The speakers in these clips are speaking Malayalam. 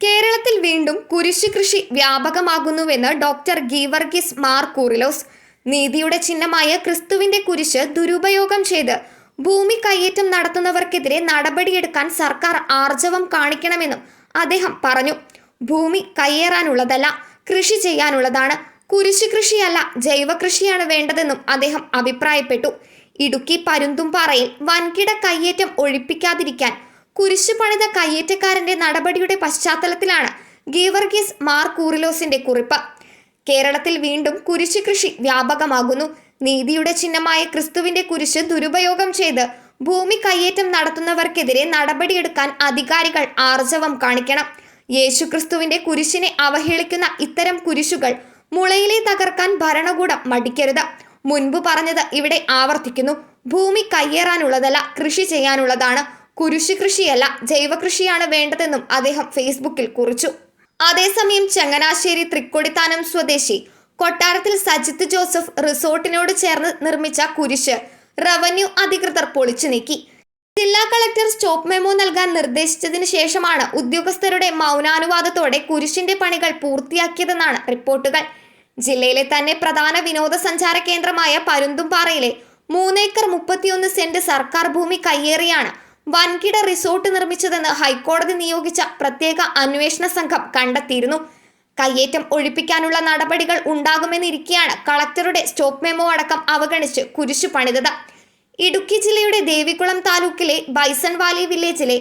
കേരളത്തിൽ വീണ്ടും കുരിശ് കൃഷി വ്യാപകമാകുന്നുവെന്ന് ഡോക്ടർ ഗീവർഗിസ് മാർ കൂറിലോസ്. നീതിയുടെ ചിഹ്നമായ ക്രിസ്തുവിന്റെ കുരിശ് ദുരുപയോഗം ചെയ്ത് ഭൂമി കയ്യേറ്റം നടത്തുന്നവർക്കെതിരെ നടപടിയെടുക്കാൻ സർക്കാർ ആർജവം കാണിക്കണമെന്നും അദ്ദേഹം പറഞ്ഞു. ഭൂമി കയ്യേറാനുള്ളതല്ല കൃഷി ചെയ്യാനുള്ളതാണ്. കുരിശ് കൃഷിയല്ല ജൈവ കൃഷിയാണ് വേണ്ടതെന്നും അദ്ദേഹം അഭിപ്രായപ്പെട്ടു. ഇടുക്കി പരുന്തുംപാറയിൽ വൻകിട കയ്യേറ്റം ഒഴിപ്പിക്കാതിരിക്കാൻ കുരിശു പണിത കയ്യേറ്റക്കാരന്റെ നടപടിയുടെ പശ്ചാത്തലത്തിലാണ് ഗീവർഗീസ് മാർ കൂറിലോസിന്റെ കുറിപ്പ്. കേരളത്തിൽ വീണ്ടും കുരിശു കൃഷി വ്യാപകമാകുന്നു. നീതിയുടെ ചിഹ്നമായ ക്രിസ്തുവിന്റെ കുരിശ് ദുരുപയോഗം ചെയ്ത് ഭൂമി കയ്യേറ്റം നടത്തുന്നവർക്കെതിരെ നടപടിയെടുക്കാൻ അധികാരികൾ ആർജവം കാണിക്കണം. യേശുക്രിസ്തുവിന്റെ കുരിശിനെ അവഹേളിക്കുന്ന ഇത്തരം കുരിശുകൾ മുളയിലെ തകർക്കാൻ ഭരണകൂടം മടിക്കരുത്. മുൻപ് പറഞ്ഞത് ഇവിടെ ആവർത്തിക്കുന്നു. ഭൂമി കയ്യേറാനുള്ളതല്ല കൃഷി ചെയ്യാനുള്ളതാണ്. കുരിശു കൃഷിയല്ല ജൈവകൃഷിയാണ് വേണ്ടതെന്നും അദ്ദേഹം ഫേസ്ബുക്കിൽ കുറിച്ചു. അതേസമയം ചങ്ങനാശ്ശേരി തൃക്കൊടിത്താനം സ്വദേശി കൊട്ടാരത്തിൽ സജിത്ത് ജോസഫ് റിസോർട്ടിനോട് ചേർന്ന് നിർമ്മിച്ച കുരിശ് റവന്യൂ അധികൃതർ പൊളിച്ചു നീക്കി. ജില്ലാ കളക്ടർ സ്റ്റോപ്പ് മെമോ നൽകാൻ നിർദ്ദേശിച്ചതിന് ശേഷമാണ് ഉദ്യോഗസ്ഥരുടെ മൗനാനുവാദത്തോടെ കുരിശിന്റെ പണികൾ പൂർത്തിയാക്കിയതെന്നാണ് റിപ്പോർട്ടുകൾ. ജില്ലയിലെ തന്നെ പ്രധാന വിനോദസഞ്ചാര കേന്ദ്രമായ പരുന്തുംപാറയിലെ മൂന്നേക്കർ മുപ്പത്തിയൊന്ന് സെന്റ് സർക്കാർ ഭൂമി കയ്യേറിയാണ് വൻകിട റിസോർട്ട് നിർമ്മിച്ചതെന്ന് ഹൈക്കോടതി നിയോഗിച്ച പ്രത്യേക അന്വേഷണ സംഘം കണ്ടെത്തിയിരുന്നു. കയ്യേറ്റം ഒഴിപ്പിക്കാനുള്ള നടപടികൾ ഉണ്ടാകുമെന്നിരിക്കെയാണ് കളക്ടറുടെ സ്റ്റോപ്പ് മെമോ അടക്കം അവഗണിച്ച് കുരിശു പണിതത്. ഇടുക്കി ജില്ലയുടെ ദേവികുളം താലൂക്കിലെ ബൈസൺ വാലി വില്ലേജിലെ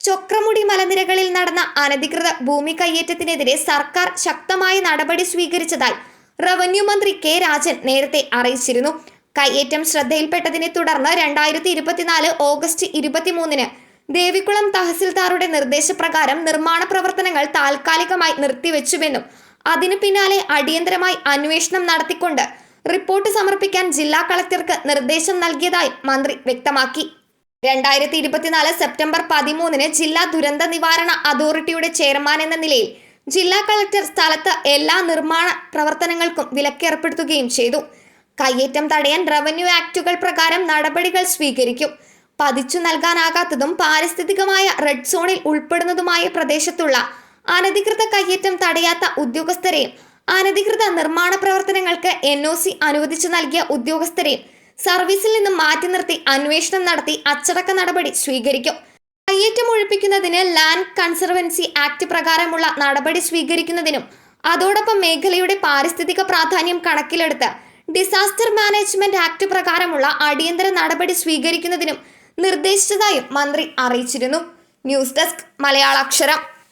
ചൊക്രമുടി മലനിരകളിൽ നടന്ന അനധികൃത ഭൂമി കയ്യേറ്റത്തിനെതിരെ സർക്കാർ ശക്തമായ നടപടി സ്വീകരിച്ചതായി റവന്യൂ മന്ത്രി കെ രാജൻ നേരത്തെ അറിയിച്ചിരുന്നു. കയ്യേറ്റം ശ്രദ്ധയിൽപ്പെട്ടതിനെ തുടർന്ന് രണ്ടായിരത്തി ഇരുപത്തിനാല് ഓഗസ്റ്റ് ഇരുപത്തിമൂന്നിന് ദേവികുളം തഹസിൽദാറുടെ നിർദ്ദേശപ്രകാരം നിർമ്മാണ പ്രവർത്തനങ്ങൾ താൽക്കാലികമായി നിർത്തിവെച്ചുവെന്നും അതിനു പിന്നാലെ അടിയന്തരമായി അന്വേഷണം നടത്തിക്കൊണ്ട് റിപ്പോർട്ട് സമർപ്പിക്കാൻ ജില്ലാ കളക്ടർക്ക് നിർദ്ദേശം നൽകിയതായി മന്ത്രി വ്യക്തമാക്കി. രണ്ടായിരത്തി ഇരുപത്തിനാല് സെപ്റ്റംബർ പതിമൂന്നിന് ജില്ലാ ദുരന്ത നിവാരണ അതോറിറ്റിയുടെ ചെയർമാൻ എന്ന നിലയിൽ ജില്ലാ കളക്ടർ സ്ഥലത്ത് എല്ലാ നിർമ്മാണ പ്രവർത്തനങ്ങൾക്കും വിലക്കേർപ്പെടുത്തുകയും ചെയ്തു. കയ്യേറ്റം തടയാൻ റവന്യൂ ആക്ടുകൾ പ്രകാരം നടപടികൾ സ്വീകരിക്കും. പതിച്ചു നൽകാനാകാത്തതും പാരിസ്ഥിതികമായ റെഡ് സോണിൽ ഉൾപ്പെടുന്നതുമായ പ്രദേശത്തുള്ള അനധികൃത കയ്യേറ്റം തടയാത്ത ഉദ്യോഗസ്ഥരെയും അനധികൃത നിർമ്മാണ പ്രവർത്തനങ്ങൾക്ക് എൻ ഒ സി അനുവദിച്ചു നൽകിയ ഉദ്യോഗസ്ഥരെയും സർവീസിൽ നിന്നും മാറ്റി നിർത്തി അന്വേഷണം നടത്തി അച്ചടക്ക നടപടി സ്വീകരിക്കും. കയ്യേറ്റം ഒഴിപ്പിക്കുന്നതിന് ലാൻഡ് കൺസർവൻസി ആക്ട് പ്രകാരമുള്ള നടപടി സ്വീകരിക്കുന്നതിനും അതോടൊപ്പം മേഖലയുടെ പാരിസ്ഥിതിക പ്രാധാന്യം കണക്കിലെടുത്ത് ഡിസാസ്റ്റർ മാനേജ്മെന്റ് ആക്ട് പ്രകാരമുള്ള അടിയന്തര നടപടി സ്വീകരിക്കുന്നതിനും നിർദ്ദേശിച്ചതായും മന്ത്രി അറിയിച്ചിരുന്നു. News desk Malayalaksharam.